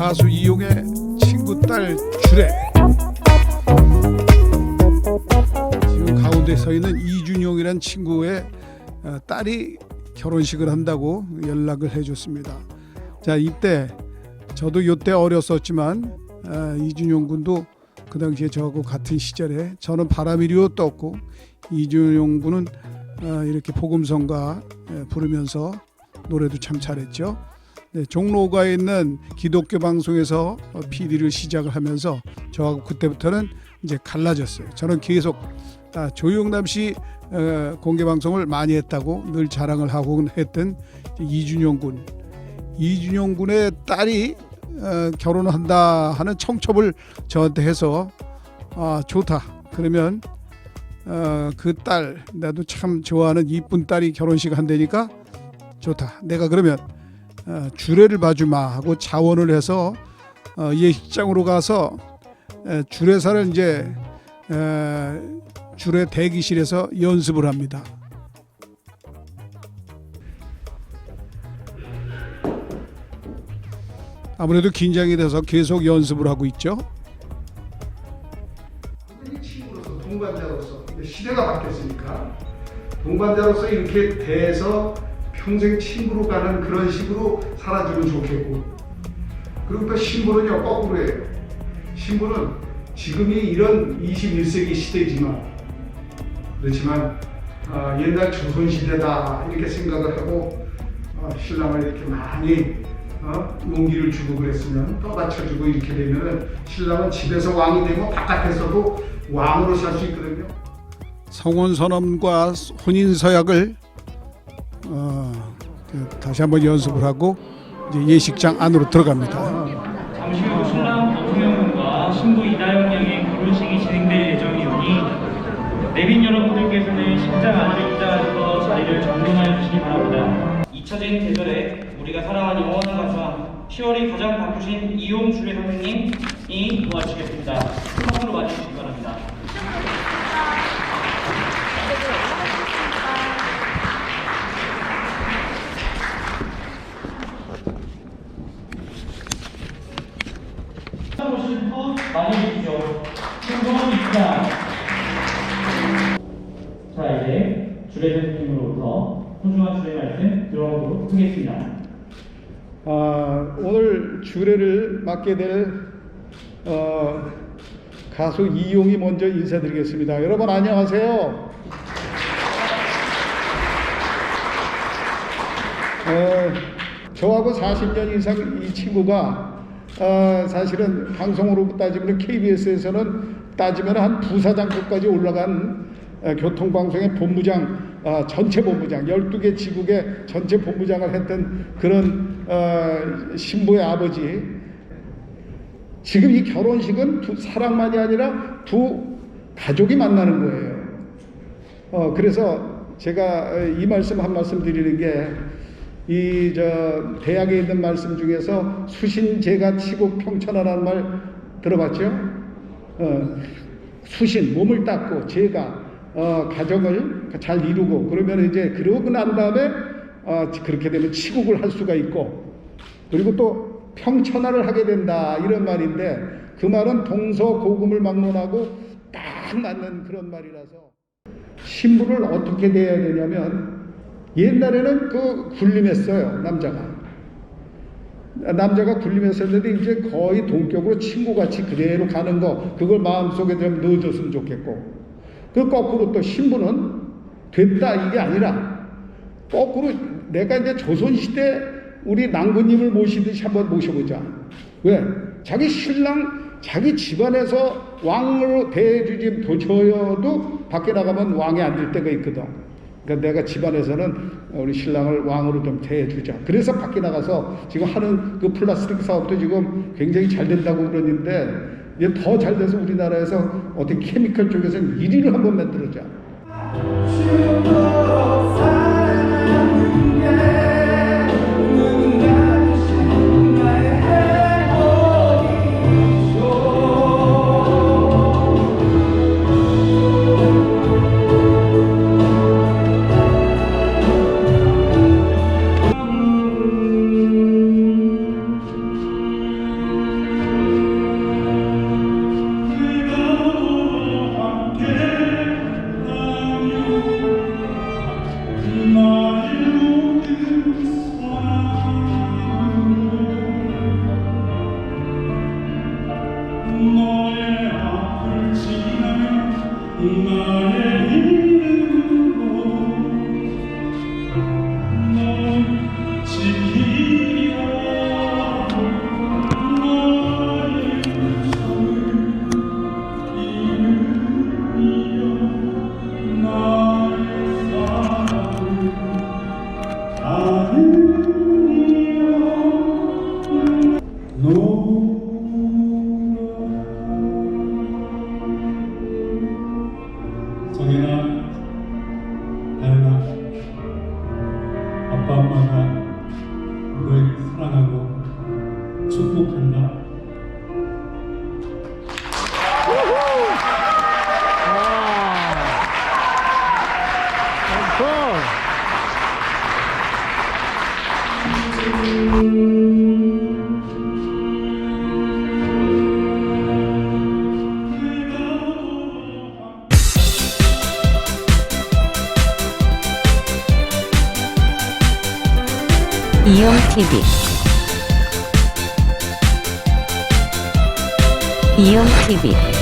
가수 이용의 친구 딸 주래 지금 가운데 서 있는 이준용이란 친구의 어, 딸이 결혼식을 한다고 연락을 해줬습니다. 자 이때 저도 요때 어렸었지만 어, 이준용 군도 그 당시에 저하고 같은 시절에 저는 바람이리오 떴고 이준용 군은 어, 이렇게 복음성가 예, 부르면서 노래도 참 잘했죠. 네, 종로가에 있는 기독교 방송에서 어, PD를 시작을 하면서 저하고 그때부터는 이제 갈라졌어요. 저는 계속 아, 조용남 씨 어, 공개 방송을 많이 했다고 늘 자랑을 하고 했던 이준용 군. 이준용 군의 딸이 어, 결혼한다 하는 청첩을 저한테 해서 아 좋다. 그러면 어, 그 딸 나도 참 좋아하는 이쁜 딸이 결혼식 한다니까 좋다. 내가 그러면 어, 주례를 봐주마 하고 자원을 해서 어, 예식장으로 가서 에, 주례사를 이제 에, 주례 대기실에서 연습을 합니다. 아무래도 긴장이 돼서 계속 연습을 하고 있죠. 친구로서 동반자로서 시대가 바뀌었으니까 동반자로서 이렇게 대해서 평생 친구로 가는 그런 식으로 살아주면 좋겠고 그리고 또 신부는요 거꾸로예요 신부는 지금이 이런 21세기 시대지만 그렇지만 아, 옛날 조선시대다 이렇게 생각을 하고 어, 신랑을 이렇게 많이 어, 용기를 주고 그랬으면 떠받쳐주고 이렇게 되면은 신랑은 집에서 왕이 되고 바깥에서도 왕으로 살 수 있거든요. 성혼 선언과 혼인 서약을 어, 그 다시 한번 연습을 하고 이제 예식장 안으로 들어갑니다. 잠시 후 신랑 군과 신부 이다영 양의 결혼식이 진행될 예정이오니 내빈 여러분들께서는 식장 안으로 입장하셔서 자리를 정돈하여 주시기 바랍니다. 잊혀진 계절에 우리가 사랑하는 영원한 가수와 10월이 가장 바쁘신 이용 주례 선생님이 도와주시겠습니다. 큰 박수로 맞이해주시기 바랍니다. 분 많이 해주시죠. 신부는 입장. 자 이제 주례 선생님으로부터 소중한 주례 말씀 들어보도록 하겠습니다. 아, 오늘 주례를 맡게 될 어, 가수 이용이 먼저 인사드리겠습니다. 여러분 안녕하세요. 어, 저하고 40년 이상 이 친구가 어, 사실은 방송으로 따지면 KBS에서는 따지면 한 부사장급까지 올라간 어, 교통방송의 본부장, 어, 전체 본부장, 12개 지국의 전체 본부장을 했던 그런 어, 신부의 아버지. 지금 이 결혼식은 두 사랑만이 아니라 두 가족이 만나는 거예요. 어, 그래서 제가 이 말씀 한 말씀 드리는 게, 이, 저, 대학에 있는 말씀 중에서 수신제가 치고 평천하라는 말 들어봤죠? 어, 수신, 몸을 닦고, 제가, 어, 가정을 잘 이루고, 그러면 이제, 그러고 난 다음에, 어, 그렇게 되면 치국을 할 수가 있고, 그리고 또 평천하를 하게 된다, 이런 말인데, 그 말은 동서고금을 막론하고 딱 맞는 그런 말이라서, 신부를 어떻게 대해야 되냐면, 옛날에는 그 군림했어요, 남자가. 남자가 군림했었는데 이제 거의 동격으로 친구같이 그대로 가는 거 그걸 마음속에 좀 넣어줬으면 좋겠고 그 거꾸로 또 신부는 됐다 이게 아니라 거꾸로 내가 이제 조선시대 우리 낭군님을 모시듯이 한번 모셔보자 왜? 자기 신랑 자기 집안에서 왕으로 대해주지 도쳐여도 밖에 나가면 왕이 안 될 때가 있거든 그러니까 내가 집안에서는 우리 신랑을 왕으로 좀 대해주자. 그래서 밖에 나가서 지금 하는 그 플라스틱 사업도 지금 굉장히 잘 된다고 그러는데 이제 더 잘 돼서 우리나라에서 어떻게 케미컬 쪽에서는 1위를 한번 만들 겁니다. 이용TV 이용 TV